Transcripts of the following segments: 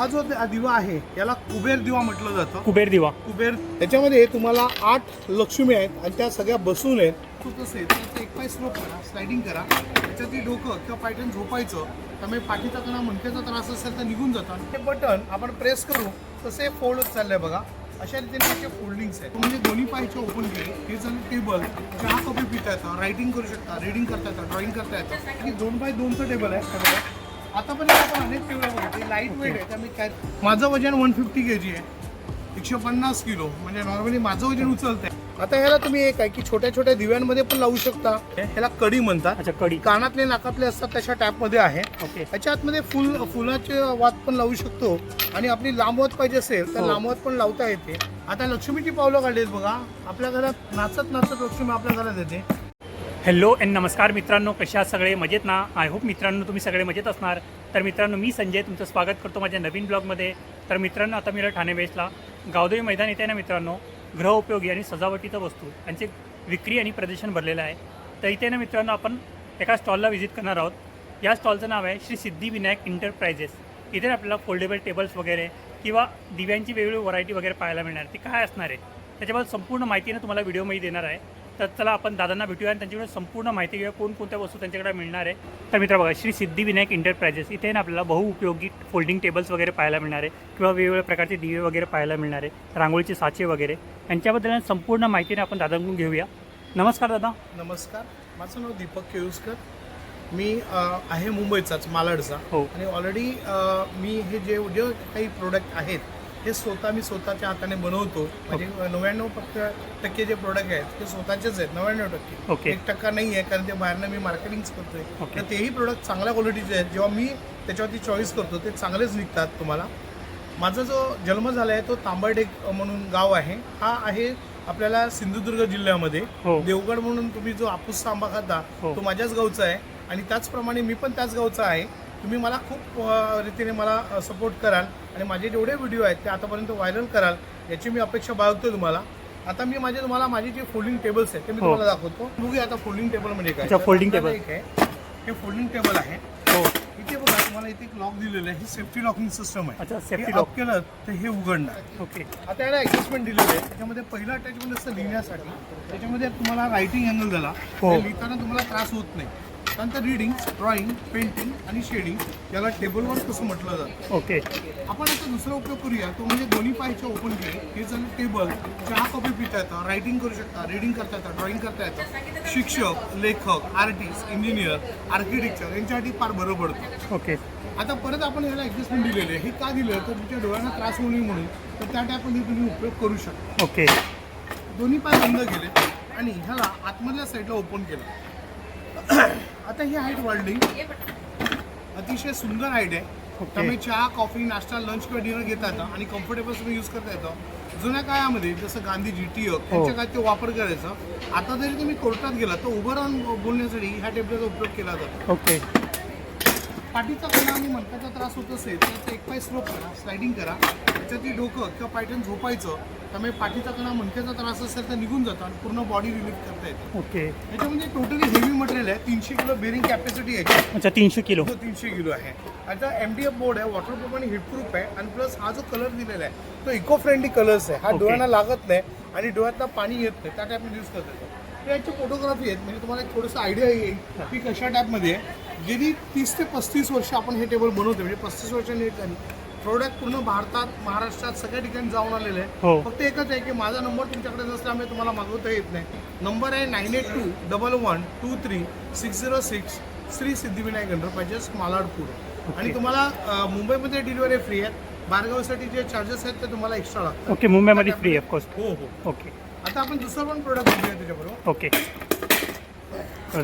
हा जो दिवा आहे याला कुबेर दिवा म्हटलं जातं. कुबेर दिवा. कुबेर त्याच्यामध्ये तुम्हाला आठ लक्ष्मी आहेत आणि त्या सगळ्या बसून आहेत. तो कसं आहे. तर एक पाय स्लोप करा स्लायडिंग करा. त्याच्यात डोकं किंवा पायटन झोपायचं. त्यामुळे पाठीचा कणा मणक्याचा त्रास असेल तर निघून जातं. आणि ते बटन आपण प्रेस करू तसे फोल्ड होत चाललंय बघा. अशा रीतीने त्याचे फोल्डिंग्स आहेत. म्हणजे दोन्ही पायचे ओपन केले हे झालं टेबल चहा कॉफी पिता येतं रायटिंग करू शकता रिडिंग करता येतं ड्रॉइंग करता येतं. आणि दोन बाय दोनचं टेबल आहे आतापर्यंत आपण अनेक बघितले लाइट वेट आहे. त्यामुळे काय माझं वजन वन फिफ्टी के जी आहे. एकशे पन्नास किलो. म्हणजे नॉर्मली माझं वजन उचलतंय. आता ह्याला तुम्ही एक आहे की छोट्या छोट्या दिव्यांमध्ये पण लावू शकता. ह्याला कडी म्हणतात. अच्छा कडी कानातले नाकातले असतात तशा टॅपमध्ये आहे. ओके त्याच्या आतमध्ये फुल फुलाचे वात पण लावू शकतो. आणि आपली लांबवत पाहिजे असेल तर हो. लांबवत पण लावता येते. आता लक्ष्मीची पावलं काढलीत बघा. आपल्या घरात नाचत नाचत लक्ष्मी आपल्या घरात येते. हॅलो अँड नमस्कार मित्रांनो कशा सगळे? मजेत ना? आय होप मित्रांनो तुम्ही सगळे मजेत असणार. तर मित्रांनो मी संजय तुमचं स्वागत करतो माझ्या नवीन ब्लॉगमध्ये. तर मित्रांनो आता मी ठाणे बेसला गावदेवी मैदान येते ना मित्रांनो? गृहउपयोगी आणि सजावटीचं वस्तू यांचे विक्री आणि प्रदर्शन भरलेलं आहे. तर इथे ना मित्रांनो आपण एका स्टॉलला व्हिजिट करणार आहोत. या स्टॉलचं नाव आहे श्री सिद्धिविनायक इंटरप्राइजेस इथे आपल्याला फोल्डेबल टेबल्स वगैरे किंवा दिव्यांची वेगवेगळी व्हरायटी वगैरे पाहायला मिळणार. ती काय असणार आहे? त्याच्याबद्दल संपूर्ण माहिती ना तुम्हाला व्हिडिओमध्ये देणार आहे. तर चला आपण दादांना भेटूया आणि त्यांच्याकडे संपूर्ण माहिती घेऊया कोणकोणत्या वस्तू त्यांच्याकडे मिळणार आहे. तर मित्र बघा श्री सिद्धिविनायक इंटरप्राइजेस इथे ना आपल्याला बहुउपयोगी फोल्डिंग टेबल्स वगैरे पाहायला मिळणार आहे किंवा वेगवेगळ्या प्रकारचे दिवे वगैरे पाहायला मिळणार आहे रांगोळीचे साचे वगैरे. यांच्याबद्दल संपूर्ण माहितीने आपण दादांकडून घेऊया. नमस्कार दादा. नमस्कार माझं नाव दीपक केळुसकर. मी आहे मुंबईचाच मालाडचा. हो. आणि ऑलरेडी मी हे जे जे काही प्रोडक्ट आहेत हे स्वतः मी स्वतःच्या हाताने बनवतो. म्हणजे नव्याण्णव फक्त टक्के जे प्रोडक्ट आहेत ते स्वतःचेच आहेत नव्याण्णव टक्के. एक टक्का नाही आहे कारण ते बाहेरनं मी मार्केटिंगच करतोय. तर तेही प्रोडक्ट चांगल्या क्वालिटीचे आहेत. जेव्हा मी त्याच्यावरती चॉईस करतो ते चांगलेच निघतात तुम्हाला. माझा जो जन्म झाला आहे तो तांबर्डेक म्हणून गाव आहे. हा आहे आपल्याला सिंधुदुर्ग जिल्ह्यामध्ये. हो. देवगड म्हणून तुम्ही जो आपूस आंबा खाता हो. तो माझ्याच गावचा आहे. आणि त्याचप्रमाणे मी पण त्याच गावचा आहे. तुम्ही मला खूप रीतीने मला सपोर्ट कराल आणि माझे जेवढे व्हिडिओ आहेत ते आतापर्यंत व्हायरल कराल याची मी अपेक्षा बाळगतो तुम्हाला. आता मी माझे तुम्हाला माझे जे फोल्डिंग टेबल्स आहेत ते मी हो. तुम्हाला दाखवतो. बघूया आता फोल्डिंग टेबल म्हणजे काय. अच्छा, तर folding आपल्याला table. एक आहे. हे फोल्डिंग टेबल आहे. हो. इथे बघा तुम्हाला इथे एक लॉक दिलेलं आहे. हे सेफ्टी लॉकिंग सिस्टम आहे. हे सेफ्टी लॉक केलं तर हे उघडणार. ओके. आता याला ॲडजस्टमेंट दिलेलं आहे. त्याच्यामध्ये पहिलं अटॅचमेंट असतं लिहिण्यासाठी. त्याच्यामध्ये तुम्हाला रायटिंग अँगल झाला हो. ते लिहिताना तुम्हाला त्रास होत नाही. त्यानंतर रिडिंग ड्रॉइंग पेंटिंग आणि शेडिंग याला टेबलवर कसं म्हटलं जातं. ओके. आपण आता दुसरा उपयोग करूया. तो म्हणजे दोन्ही पायचे ओपन केले. हे झालं टेबल चहा कॉफी पिता येतं. रायटिंग करू शकता. रिडिंग करता येतं. ड्रॉइंग करता येतं. शिक्षक लेखक आर्टिस्ट इंजिनियर आर्किटेक्चर यांच्यासाठी फार बरं पडतं. ओके. आता परत आपण याला ॲडजस्टमेंट दिलेले आहे. हे का दिलं? तर तुमच्या डोळ्यांना त्रास होऊ नये म्हणून. तर त्या टाईपमध्ये तुम्ही उपयोग करू शकता. ओके. दोन्ही पाय बंद केले आणि ह्याला आतमधल्या साईडला ओपन केलं. आता ही हाईट वाढली. अतिशय सुंदर हाईट आहे. त्यामुळे चहा कॉफी नाश्ता लंच किंवा डिनर घेता येतं आणि कम्फर्टेबल तुम्ही यूज करता येतं जुन्या काळामध्ये जसं गांधीजी टिळक यांच्या काळात ते वापर करायचं. आता जरी तुम्ही कोर्टात गेला तर उभं राहून बोलण्यासाठी ह्या टेबलाचा उपयोग केला जातो. ओके. पाठीचा कणा आणि मणक्याचा त्रास होत असेल तर ते एक पाय स्लोप करा स्लायडिंग करा. त्याच्यात डोकं किंवा पायटन झोपायचं त्यामुळे पाठीचा कणा मणक्याचा त्रास असेल तर निघून जातं आणि पूर्ण बॉडी रिलीफ करता येते. ओके. याच्यामध्ये टोटली हेवी मटेरियल आहे. तीनशे किलो बेरिंग कॅपॅसिटी आहे. अच्छा तीनशे किलो. जो तीनशे किलो आहे. आता एम डी एफ बोर्ड आहे वॉटरप्रूफ आणि हिटप्रूफ आहे. आणि प्लस हा जो कलर दिलेला आहे तो इको फ्रेंडली कलर्स आहे. हा Okay. डोळ्यांना लागत नाही आणि डोळ्यातनं पाणी येत नाही. त्या टाईपमध्ये यूज करता येतो. तर याची फोटोग्राफी आहेत. म्हणजे तुम्हाला एक थोडंसं आयडिया येईल की कशा टाईपमध्ये आहे. गेली तीस ते पस्तीस वर्ष आपण हे टेबल बनवतो म्हणजे पस्तीस वर्षांनी प्रोडक्ट पूर्ण भारतात महाराष्ट्रात सगळ्या ठिकाणी जाऊन आलेले हो. आहे फक्त एकच आहे की माझा नंबर तुमच्याकडे नसल्यामुळे तुम्हाला मागवता येत नाही. नंबर आहे nine eight two double one two three six zero six Shri Siddhivinayak enterprises Maladpur. आणि तुम्हाला मुंबईमध्ये डिलिव्हरी फ्री आहेत. बारगावसाठी जे चार्जेस आहेत ते तुम्हाला एक्स्ट्रा लागतात. ओके मुंबईमध्ये फ्री ऑफकोर्स हो हो. ओके. आता आपण दुसरं पण प्रोडक्ट बघूया त्याच्याबरोबर. ओके.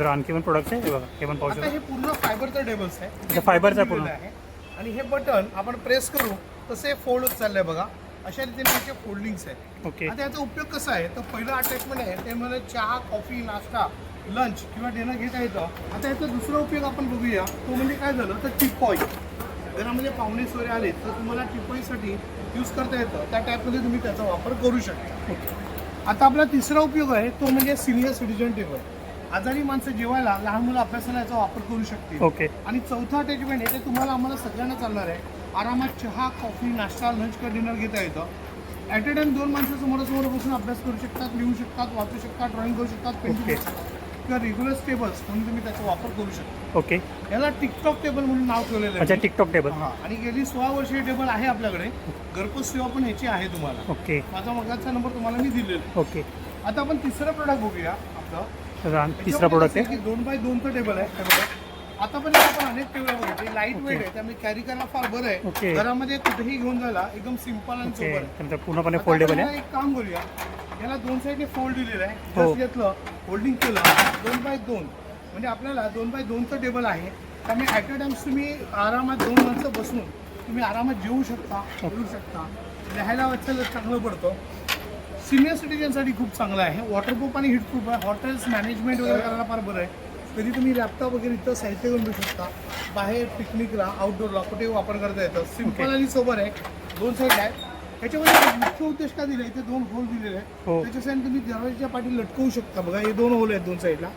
आणखी पण प्रोडक्ट्स आहे? हे बघा हे पण पाहू शकता? हे पूर्ण फायबरचं टेबल्स आहे. फायबरचं आहे पूर्ण. आहे. आणि हे बटन आपण प्रेस करू तसे फोल्ड होत चाललंय बघा. अशा रीतीने त्याचे फोल्डिंग्स आहेत. ओके आता याचा उपयोग कसा आहे? तर पहिलं अटॅचमेंट आहे ते म्हणजे चहा कॉफी नाश्ता लंच किंवा डिनर घेता येतं. आता याचा दुसरा उपयोग आपण बघूया. तो म्हणजे काय झालं? तर टिपॉय घरामध्ये पाहुणे सोयरे आले तर तुम्हाला टिपॉईसाठी यूज करता येतं. त्या टाईपमध्ये तुम्ही त्याचा वापर करू शकता. आता आपला तिसरा उपयोग आहे तो म्हणजे सिनियर सिटीजन टेबल आजारी माणसं जेवायला लहान मुलं अभ्यासाला याचा वापर करू शकतील. ओके. आणि चौथा अटॅचमेंट आहे ते तुम्हाला आम्हाला सगळ्यांना चालणार आहे. आरामात चहा कॉफी नाश्ता लंच का डिनर घेता येतं. ॲट अ टाइम दोन माणसं समोरासमोर बसून अभ्यास करू शकतात लिहू शकतात वाचू शकतात ड्रॉइंग करू शकतात पेंटिंग. करू शकतात किंवा रेग्युलर टेबल्स म्हणून तुम्ही त्याचा वापर करू शकता. ओके. याला टिकटॉक टेबल म्हणून नाव ठेवलेलं आहे. टिकटॉक टेबल हा आणि गेली सोळा वर्षीय टेबल आहे आपल्याकडे. घरपोच सेवा पण ह्याची आहे तुम्हाला. ओके. माझा मगाचा नंबर तुम्हाला मी दिलेला ओके. आता आपण तिसरं प्रोडक्ट बघूया आपलं. तर तिसरा प्रोडक्ट आहे. दोन बाय दोनचं टेबल आहे. आतापर्यंत आपण अनेक टेबल बघितले लाइट वेट आहे त्यामुळे कॅरी करायला फार बरं आहे. Okay. घरामध्ये कुठेही घेऊन जायला एकदम सिंपल आणि ओके. सोबर आहे. त्यानंतर पूर्णपणे आता फोल्डेबल आपण आहे. एक काम करूया. याला दोन साईडने फोल्ड दिलेलं आहे. हो. घेतलं होल्डिंग केलं. दोन बाय दोन. म्हणजे आपल्याला दोन बाय दोनचं टेबल आहे. त्यामुळे ॲट अ टाइम्स तुम्ही आरामात दोन माणसं बसून तुम्ही आरामात जेवू शकता बोलू शकता. लिहायला वाचायला चांगलं पडतं. सिनियर सिटीजनसाठी खूप चांगलं आहे. वॉटरप्रूफ आणि हिटप्रूफ आहे. हॉटेल्स मॅनेजमेंट वगैरे करायला फार बरं आहे. कधी तुम्ही लॅपटॉप वगैरे इथं साहित्य घेऊन घेऊ शकता. बाहेर पिकनिकला आउटडोरला कुठेही वापर करता येतं. सिंपल आणि सोबर आहे. दोन साईड आहे त्याच्यामध्ये मुख्य उद्देश का दिला इथे दोन होल दिलेले हो. आहे त्याच्यासाठी तुम्ही दरवाजाच्या पाठी लटकवू शकता. बघा हे दोन होल आहेत दोन साईडला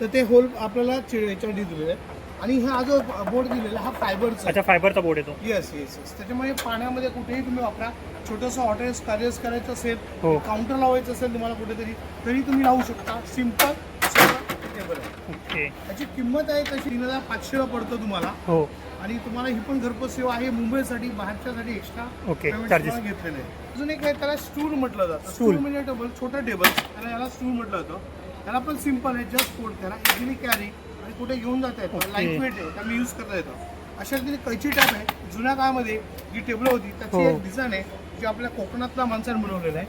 तर ते होल आपल्याला याच्यासाठी दिलेले आहे आणि हा जो बोर्ड दिलेला हा फायबरचा. अच्छा फायबरचा बोर्ड येतो. येस येस येस त्याच्यामुळे पाण्यामध्ये कुठेही तुम्ही वापरा. छोटंसं हॉटेल्स कार्यस करायचं असेल हो. काउंटर लावायचं असेल तुम्हाला कुठेतरी तरी तुम्ही लावू शकता. सिंपल टेबल आहे ओके. याची किंमत आहे तशी तीन हजार पाचशेला पडतं तुम्हाला. हो. आणि तुम्हाला ही पण घरपोच सेवा आहे. मुंबईसाठी बाहेरच्यासाठी एक्स्ट्रा Okay, पेमेंट charges. तुम्हाला घेतलेले आहे. अजून एक आहे त्याला स्टूल म्हटलं जातं. Stool. स्टूल म्हणजे टेबल छोटं टेबल त्याला याला स्टूल म्हटलं जातं. त्याला पण सिंपल आहे जस्ट फोल्ड करा. इझिली कॅरी आणि कुठे घेऊन जाता येतं Okay. लाइट वेट आहे त्यामुळे यूज करता येतं. अशा रीतीने कैची टाईप आहे. जुन्या काळामध्ये जी टेबल होती त्याची हो. एक डिझाईन आहे जी आपल्या कोकणातल्या माणसाने बनवलेलं आहे.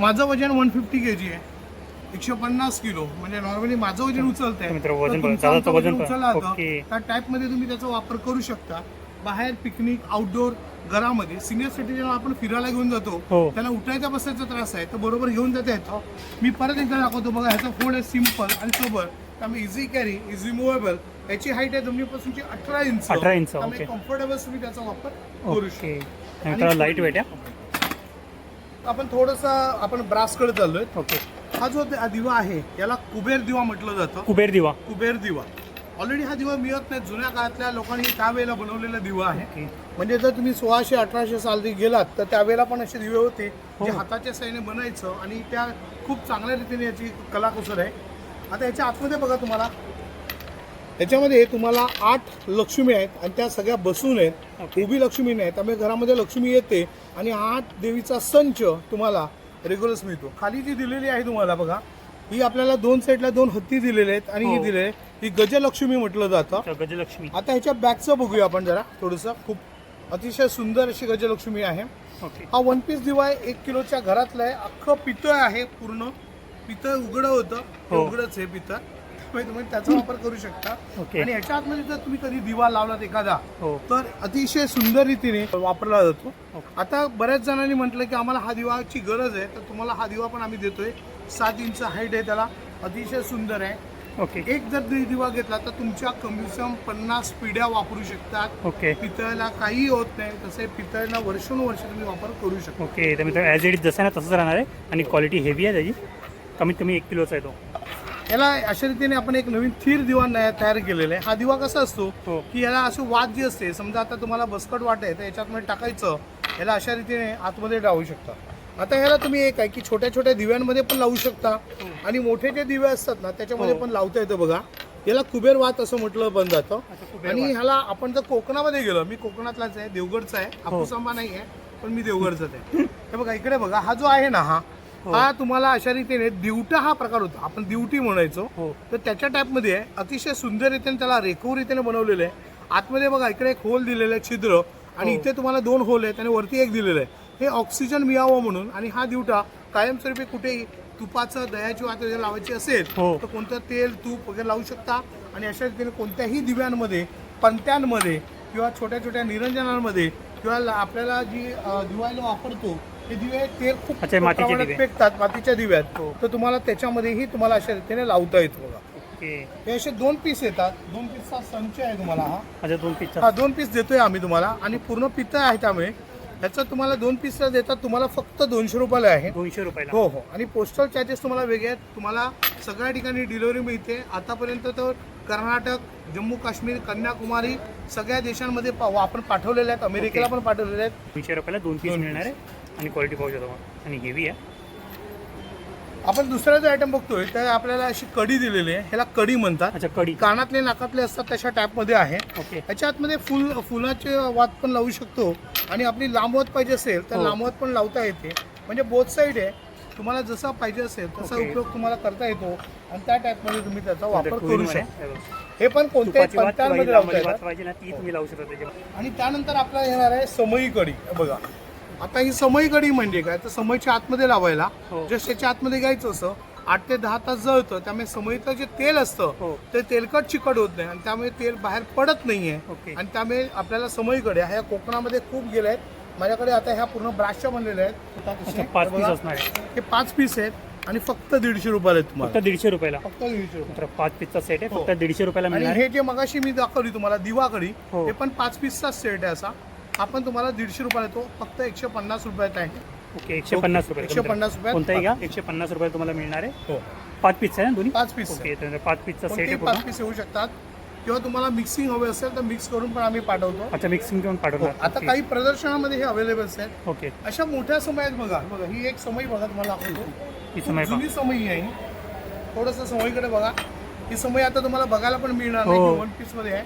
माझं वजन वन फिफ्टी के जी आहे. एकशे पन्नास किलो. म्हणजे नॉर्मली माझं वजन उचलत आहे. उचललं. त्या टाईपमध्ये तुम्ही त्याचा वापर करू शकता. बाहेर पिकनिक आउटडोर घरामध्ये सिनियर सिटीजन आपण फिरायला घेऊन जातो. हो. त्यांना उठायचा बसायचा त्रास आहे तर बरोबर घेऊन जाता येतो. मी परत एकदा दाखवतो. बघा ह्याचा फोड आहे सिंपल आणि सोबर. त्यामुळे इझी कॅरी इझी मुवेबल याची हाईट आहे जमिनीपासूनची अठरा इंच 18 इंच, त्यामुळे. कम्फर्टेबल तुम्ही त्याचा वापर करू शकता. लाइट वेट आहे. आपण थोडंसं आपण ब्रासकडे चाललोय. ओके हा जो दि- दिवा आहे याला कुबेर दिवा म्हटलं जातं. कुबेर दिवा. कुबेर दिवा. ऑलरेडी हा दिवा मिळत नाही. जुन्या काळातल्या लोकांनी त्यावेळेला बनवलेला दिवा आहे. ओके म्हणजे जर तुम्ही सोळाशे अठराशे साली गेलात तर त्यावेळेला पण असे दिवे होते हो. जे हाताच्या साईने बनायचं आणि त्या खूप चांगल्या रीतीने याची कलाकुसर आहे. आता याच्या आतमध्ये बघा तुम्हाला. याच्यामध्ये तुम्हाला आठ लक्ष्मी आहेत आणि त्या सगळ्या बसून आहेत. उभी लक्ष्मी नाही त्यामुळे घरामध्ये लक्ष्मी येते आणि आठ देवीचा संच तुम्हाला रेग्युलर्स मिळतो. खाली जी दिलेली आहे तुम्हाला बघा ही आपल्याला दोन साईडला दोन हत्ती दिलेले आहेत आणि ही हो. दिलेली आहे ही गजलक्ष्मी म्हटलं जातं. गजलक्ष्मी. आता ह्याच्या बॅगचं बघूया आपण जरा थोडंसं. खूप अतिशय सुंदर अशी गजलक्ष्मी आहे. हा वन पीस दिवा एक किलोच्या घरातला आहे. अख्खं पितळ आहे पूर्ण. पितळ उघडं होतं. हो. उघडच आहे पितळ. त्यामुळे तुम्ही त्याचा वापर करू शकता. ओके. आणि ह्याच्या आतमध्ये जर तुम्ही कधी दिवा लावलात एखादा हो. तर अतिशय सुंदर रीतीने वापरला जातो. ओके. आता बऱ्याच जणांनी म्हटलं की आम्हाला हा दिवाची गरज आहे तर तुम्हाला हा दिवा पण आम्ही देतोय. सात इंच हाईट आहे त्याला. अतिशय सुंदर आहे. ओके. एक जर दि- दिवा घेतला तर तुमच्या कमीसम पन्नास पिढ्या वापरू शकतात. ओके. पितळला काही होत नाही तसे पितळला वर्षानुवर्ष तुम्ही वापर करू शकता. ओके. तर मित्र ॲज इट इज जसं आहे ना तसंच राहणार आहे. आणि क्वालिटी हेवी आहे त्याची. कमीत कमी एक किलोचा आहे तो. याला अशा रीतीने आपण एक नवीन थीर दिवा नया- तयार केलेला आहे. हा दिवा कसा असतो हो. की याला असं वाद जी असते समजा आता तुम्हाला बसकट वाट आहे तर याच्यातमध्ये टाकायचं याला अशा रीतीने आतमध्ये लावू शकता. आता ह्याला तुम्ही एक आहे की छोट्या छोट्या दिव्यांमध्ये पण लावू शकता. आणि मोठे जे दिवे असतात ना त्याच्यामध्ये हो. पण लावता येतं बघा. याला कुबेर वात असं म्हटलं पण जातं. अच्छा, कुबेर आणि वात. ह्याला आपण जर कोकणामध्ये गेलो मी कोकणातलाच आहे देवगडचा आहे. हापूस आंबा नाही आहे पण मी देवगडचाच आहे. हे बघा इकडे बघा हा जो आहे ना हा हो. हा तुम्हाला अशा रीतीने दिवटा हा प्रकार होता. आपण दिवटी म्हणायचो. हो. तर त्याच्या टाईपमध्ये आहे अतिशय सुंदर रीतीने त्याला रेखव रीतीने बनवलेलं आहे. आतमध्ये बघा इकडे एक होल दिलेलं आहे छिद्र. आणि हो. इथे तुम्हाला दोन होल आहेत आणि वरती एक दिलेलं आहे. हे ऑक्सिजन मिळावं म्हणून आणि हा दिवटा कायमस्वरूपी कुठेही तुपाचं दह्याची वात वगैरे लावायची असेल हो. तर कोणतं तेल तूप वगैरे लावू शकता. आणि अशा रीतीने कोणत्याही दिव्यांमध्ये पंत्यांमध्ये किंवा छोट्या छोट्या निरंजनांमध्ये किंवा आपल्याला जी दिवाळीला वापरतो ते दिवे तेल खूप अच्छा, मातीचे प्रमाणात दिवे. पेकतात मातीच्या दिव्यात हो. तर तुम्हाला त्याच्यामध्येही तुम्हाला अशा रीतीने लावता येतो बघा. ओके. हे असे दोन पीस येतात. दोन पीसचा संच आहे तुम्हाला हा. अच्छा दोन पिझ्झा हा दोन पीस देतोय आम्ही तुम्हाला. आणि पूर्ण पितळ आहे त्यामुळे त्याचं तुम्हाला दोन पीस देतात तुम्हाला फक्त दोनशे रुपयाला आहे. दोनशे रुपयाला. हो हो. आणि पोस्टल चार्जेस तुम्हाला वेगळे आहेत. तुम्हाला सगळ्या ठिकाणी डिलिव्हरी मिळते. आतापर्यंत तर कर्नाटक जम्मू काश्मीर कन्याकुमारी सगळ्या देशांमध्ये पा- आपण पाठवलेले आहेत. अमेरिकेला पण पाठवलेले आहेत. दोनशे रुपयाला दोन पीस मिळणार आहे. आणि क्वालिटी पाहू शकतो आणि हेवी आहे. आपण दुसरा जो आयटम बघतोय तर आपल्याला अशी कडी दिलेली आहे. ह्याला कडी म्हणतात. अच्छा कडी कानातले नाकातले असतात तशा टाईपमध्ये आहे. ओके. ह्याच्या आतमध्ये फुल फुलाचे वात पण लावू शकतो. आणि आपली लांबवत पाहिजे असेल तर हो. लांबवत पण लावता येते. म्हणजे बोथ साईड आहे. तुम्हाला जसा पाहिजे असेल तसा ओके. उपयोग तुम्हाला करता येतो. आणि त्या टाईपमध्ये तुम्ही त्याचा वापर करू शकता. हे पण कोणत्याही तुपाची वात पंचांमध्ये पाहिजे, लावता लांबडी वात येतात पाहिजे ना ती तुम्ही लावू शकता त्याच्यामध्ये. आणि त्यानंतर आपल्याला येणार आहे समई कडी बघा. आता ही समई कडी म्हणजे काय? तर समईच्या आतमध्ये लावायला हो. जस्ट त्याच्या आतमध्ये घ्यायचं असं आठ ते दहा तास जळतं त्यामुळे समईतलं जे तेल असतं हो. ते तेलकट चिकट होत नाही आणि त्यामुळे तेल बाहेर पडत नाहीये. आणि त्यामुळे आपल्याला समईकडे ह्या कोकणामध्ये खूप गेल्या आहेत. माझ्याकडे आता ह्या पूर्ण ब्राशच्या बनलेल्या आहेत. हे पाच पीस आहेत. आणि फक्त दीडशे रुपयाला फक्त तुम्हाला. दीडशे रुपयाला. फक्त दीडशे रुपये पाच पीसचा सेट आहे. हो. फक्त दीडशे रुपयाला आणि हे जे मगाशी मी दाखवली तुम्हाला दिवाकडी हो. हे पण पाच पीसचा सेट आहे असा. आपण तुम्हाला दीडशे रुपयाला येतो फक्त एकशे पन्नास रुपयात आहे. ओके एकशे. पन्नास रुपये एकशे पन्नास रुपयात. कोणताही घ्या. एकशे पन्नास रुपये तुम्हाला मिळणार आहे. हो. पाच पीस आहे ना दोन्ही? पाच पीस. ओके तर पाच पीसचा सेट आहे पाच पूर्ण पीस येऊ शकतात. किंवा तुम्हाला मिक्सिंग हवे असेल तर मिक्स करून पण आम्ही पाठवतो. अच्छा मिक्सिंग घेऊन हो, पाठवणार आता. काही प्रदर्शनामध्ये हे अवेलेबल आहेत. ओके. अशा मोठ्या समय आहेत बघा. बघा ही एक समय बघा तुम्हाला दाखवतो. ही समय पहा. जुनी समई आहे थोडस समईकडे बघा. ही समय आता तुम्हाला बघायला पण मिळणार नाही. हो. वन पीसमध्ये आहे.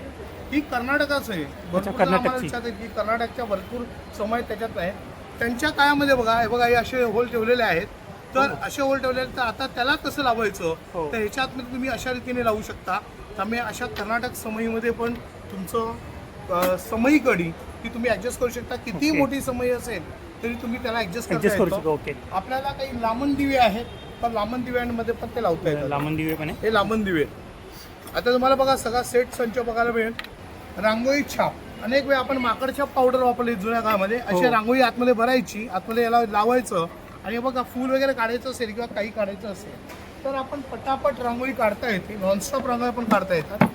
ही कर्नाटकाच आहे. भरपूर की कर्नाटकच्या भरपूर समय त्याच्यात आहे. त्यांच्या काळामध्ये बघा हे बघा हे असे होल ठेवलेले आहेत. तर असे होल ठेवलेले आहेत, तर आता त्याला कसं लावायचं? हो. तर ह्याच्यात तुम्ही अशा रीतीने लावू शकता. त्यामुळे अशा कर्नाटक समईमध्ये पण तुमचं अं, समई कडी ती तुम्ही ऍडजस्ट करू शकता. किती ओके. मोठी समई असेल तरी तुम्ही त्याला ऍडजस्ट करू शकतो. आपल्याला काही लांबण दिवे आहेत पण लांबण दिव्यांमध्ये पण ते लावता येतात. लांबन दिवे पण हे लांबण दिवे. आता तुम्हाला बघा सगळा सेट संच बघायला मिळेल. रांगोळी छाप. अनेक वेळा आपण माकड छाप पावडर वापरली जुन्या काळामध्ये. अशी हो. रांगोळी आतमध्ये भरायची. आतमध्ये याला लावायचं. आणि हे बघा फूल वगैरे काढायचं असेल किंवा काही काढायचं असेल तर आपण पटापट रांगोळी काढता येते. नॉनस्टॉप रांगोळी पण काढता येतात.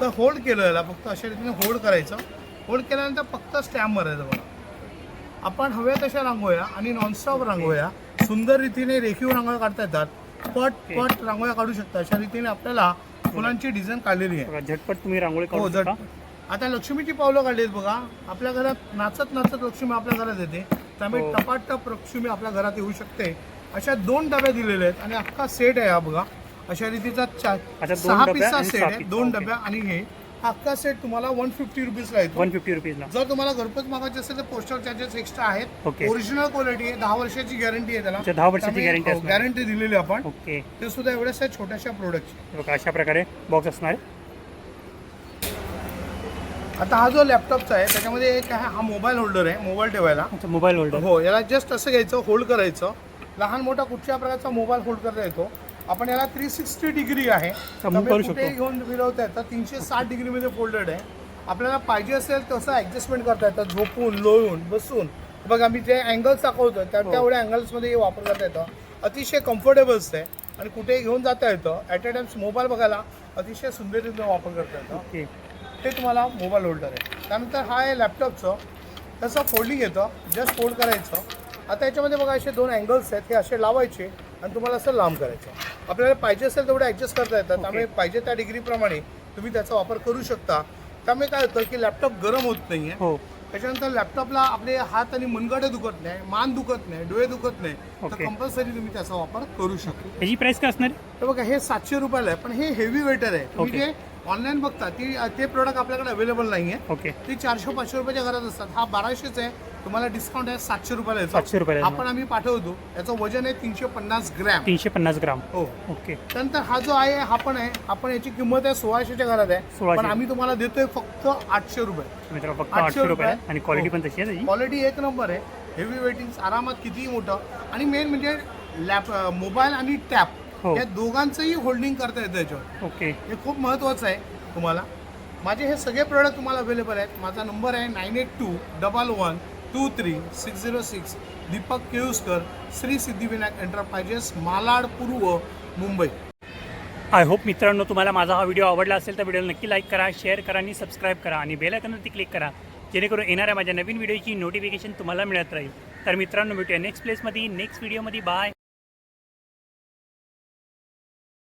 तर होल्ड केलं याला. फक्त अशा रीतीने होल्ड करायचं. होल्ड केल्यानंतर फक्त स्टॅम्प भरायचं बघा. आपण हव्या तशा रांगोळ्या आणि नॉनस्टॉप रांगोळ्या सुंदर रीतीने रेखीव रांगोळ्या काढता येतात. पट पट रांगोळ्या काढू शकता. अशा रीतीने आपल्याला फुलांची डिझाईन काढलेली आहे. झटपट तुम्ही रांगोळी हो काढू जट शकता. आता लक्ष्मीची पावलं काढलीत बघा. आपल्या घरात नाचत नाचत लक्ष्मी आपल्या घरात येते. त्यामुळे हो. टपाटप लक्ष्मी आपल्या घरात येऊ शकते. अशा दोन डब्या दिलेल्या आहेत आणि अख्खा सेट आहे हा बघा. अशा रीतीचा चार अच्छा, दोन सहा डब्या पीसचा आणि सेट सहा आहे. दोन ओके. डब्या आणि हे. हा अख्खा सेट तुम्हाला वन फिफ्टी रुपीजला येतो. वन फिफ्टी रुपीजला. जर तुम्हाला घरपोच मागायचे असेल तर पोस्टल चार्जेस एक्स्ट्रा आहेत. ओके. ओरिजिनल क्वालिटी आहे. दहा वर्षाची गॅरंटी आहे अच्छा, दहा वर्षाची guarantee त्याला असणार. गॅरंटी दिलेली आपण. ओके. ते सुद्धा एवढ्याशा छोट्याशा प्रोडक्टची हे बघा अशा प्रकारे बॉक्स असणार आहे. आता हा जो लॅपटॉपचा आहे त्याच्यामध्ये एक आहे हा मोबाईल होल्डर आहे मोबाईल ठेवायला. अच्छा मोबाईल होल्डर हो याला जस्ट असं घ्यायचं होल्ड करायचं. लहान मोठा कुठच्या प्रकारचा मोबाईल होल्ड करता येतो. आपण याला थ्री सिक्स्टी डिग्री आहे. कुठेही. घेऊन फिरवता येतं तीनशे साठ डिग्रीमध्ये फोल्डेड आहे. आपल्याला पाहिजे असेल तसं ॲडजस्टमेंट करता येतं झोपून लोळून बसून. बघा मी जे अँगल्स दाखवतो त्या हो. तेवढ्या अँगल्समध्ये हे वापर करता येतं. अतिशय कम्फर्टेबल आहे आणि कुठेही घेऊन जाता येतं. ॲट अ टाइम्स मोबाईल बघायला अतिशय सुंदररीत्या वापर करता येतं. हे तुम्हाला मोबाईल होल्डर आहे त्यानंतर हा आहे लॅपटॉपचं. त्याचं फोल्डिंग येतं. जस्ट फोल्ड करायचं. आता याच्यामध्ये बघा असे दोन अँगल्स आहेत. हे असे लावायचे आणि तुम्हाला असं लांब करायचं. आपल्याला पाहिजे असेल तेवढे ॲडजस्ट करता येतात. त्यामुळे पाहिजे त्या डिग्रीप्रमाणे तुम्ही त्याचा वापर करू शकता. त्यामुळे काय होतं की लॅपटॉप गरम होत नाही आहे हो. त्याच्यानंतर लॅपटॉपला आपले हात आणि मनगडे दुखत नाही मान दुखत नाही डोळे दुखत नाही. तर. कंपल्सरी तुम्ही त्याचा वापर करू शकता. याची प्राइस काय असणार? बघा हे सातशे रुपयाला आहे. पण हे हेवी वेटर आहे. तुम्ही ओके. जे ऑनलाईन बघता ती ते प्रोडक्ट आपल्याकडे अवेलेबल नाही आहे ओके ते चारशे पाचशे रुपयाच्या घरात असतात. हा बाराशेच आहे. तुम्हाला डिस्काउंट आहे सातशे रुपयाला येतो. सातशे रुपयाला आपण आम्ही पाठवतो. याचं वजन आहे तीनशे पन्नास ग्रॅम. तीनशे पन्नास ग्राम. हो. ओके त्यानंतर हा जो आहे हा पण आहे. आपण याची किंमत आहे सोळाशेच्या घरात आहे. पण आम्ही तुम्हाला देतोय फक्त आठशे रुपये. फक्त आठशे रुपये. रुपये. आणि क्वालिटी हो. पण तशी आहे क्वालिटी एक नंबर आहे. हेवी वेटिंग आरामात कितीही मोठं. आणि मेन म्हणजे लॅप मोबाईल आणि टॅप. या दोघांचंही होल्डिंग करता येतं याच्यावर. ओके. हे खूप महत्त्वाचं आहे तुम्हाला. माझे हे सगळे प्रोडक्ट तुम्हाला अवेलेबल आहेत. माझा नंबर आहे nine eight two double one two three six zero six Deepak Keluskar Shri Siddhivinayak enterprises Malad पूर्व मुंबई. आय होप मित्रांनो तुम्हाला माझा हा व्हिडिओ आवडला असेल तर व्हिडिओला नक्की लाईक करा शेअर करा आणि सबस्क्राईब करा आणि बेल आयकॉनवरती क्लिक करा. जेणेकरून येणाऱ्या माझ्या नवीन व्हिडिओची नोटिफिकेशन तुम्हाला मिळत राहील. तर मित्रांनो भेटूया नेक्स्ट प्लेसमध्ये नेक्स्ट व्हिडिओमध्ये बाय